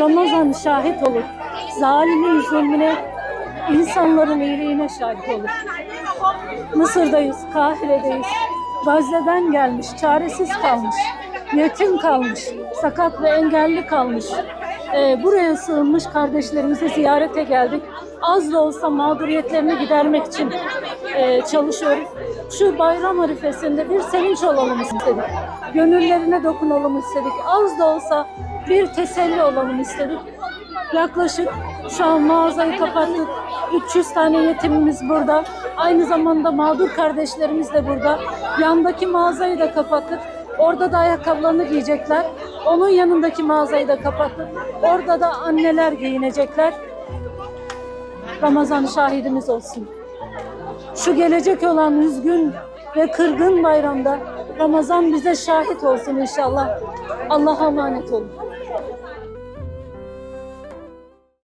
Ramazan şahit olur. Zalimin zulmüne, insanların iyiliğine şahit olur. Mısır'dayız, Kahire'deyiz. Gazze'den gelmiş, çaresiz kalmış, yetim kalmış, sakat ve engelli kalmış. Ee, buraya sığınmış kardeşlerimizi ziyarete geldik. Az da olsa mağduriyetlerini gidermek için e, çalışıyoruz. Şu bayram arifesinde bir sevinç olalım istedik. Gönüllerine dokunalım istedik. Az da olsa bir teselli olalım istedik. Yaklaşık şu an mağazayı kapattık. 300 tane yetimimiz burada. Aynı zamanda mağdur kardeşlerimiz de burada. Yandaki mağazayı da kapattık. Orada da ayakkabılarını giyecekler. Onun yanındaki mağazayı da kapattık. Orada da anneler giyinecekler. Ramazan şahidimiz olsun. Şu gelecek olan üzgün ve kırgın bayramda Ramazan bize şahit olsun inşallah. Allah'a emanet olun.